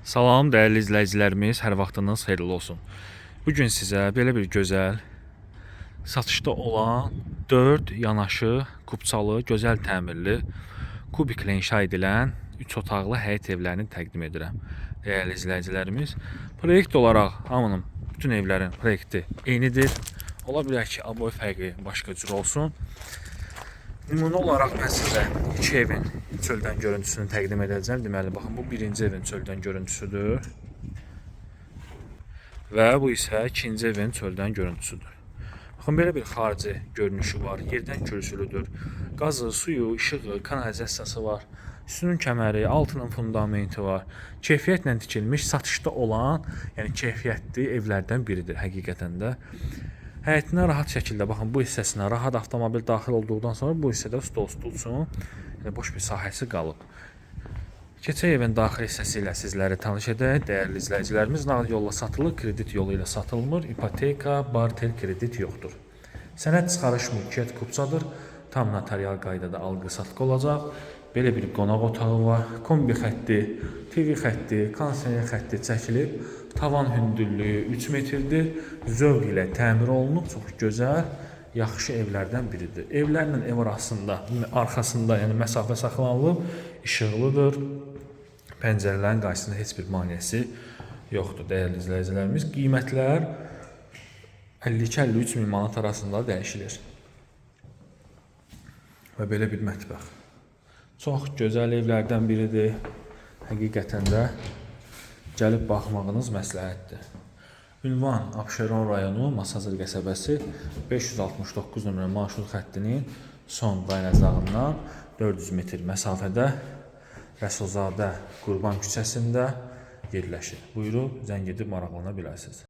Salam dəyərli izləyicilərimiz, hər vaxtınız xeyirli olsun. Bu gün sizə belə bir gözəl satışda olan 4 yanaşı, kubçalı, gözəl təmirli, kubiklə inşa edilən 3 otaqlı həyət evlərini təqdim edirəm. Dəyərli izləyicilərimiz, proyekt olaraq hamının bütün evlərin proyekti eynidir. Ola bilər ki, aboy fərqi başqa cür olsun. Nümunə olaraq mən sizə iki evin çöldən görüntüsünü təqdim edəcəm. Deməli, baxın bu birinci evin çöldən görüntüsüdür. Və bu isə ikinci evin çöldən görüntüsüdür. Baxın belə bir xarici görünüşü var. Yerdən kürsülüdür. Qazı, suyu, işığı, kanalizasiyası var. Üstünün kəməri, altının fundamenti var. Keyfiyyətlə tikilmiş, satışda olan, yəni keyfiyyətli evlərdən biridir həqiqətən də. Həyətinə rahat şəkildə baxın bu hissəsinə rahat avtomobil daxil olduqdan sonra bu hissədə stol stulsun, yəni boş bir sahəsi qalıb. Keçək evin daxili hissəsi ilə sizləri tanış edək. Dəyərli izləyicilərimiz, nağd yolla satılır, kredit yolu ilə satılmır, ipoteka, barter kredit yoxdur. Sənəd çıxarış mülkiyyət kupçadır. Tam notarial qaydada alqı-satqı olacaq. Belə bir qonaq otağı var. Kombi xətti, TV xətti, kondisioner xətti çəkilib. Tavan hündürlüyü 3 metrdir. Zövq ilə təmir olunub. Çox gözəl, yaxşı evlərdən biridir. Evlərlə ev arasında, arxasında, yəni məsafə saxlanılıb, işıqlıdır. Pəncərələrin qarşısında heç bir maneəsi yoxdur, dəyərli izləyicilərimiz. Qiymətlər 52-53 min manat arasında dəyişilir. Və belə bir mətbəx. Çox gözəl evlərdən biridir. Həqiqətən də gəlib baxmağınız məsləhətdir. Ünvan Abşeron rayonu Masazır qəsəbəsi 569 nömrə marşrut xəttinin son dayanacağından 400 metr məsafədə Rəsulzadə Qurban küçəsində yerləşir. Buyurub zəng edib maraqlana bilərsiniz.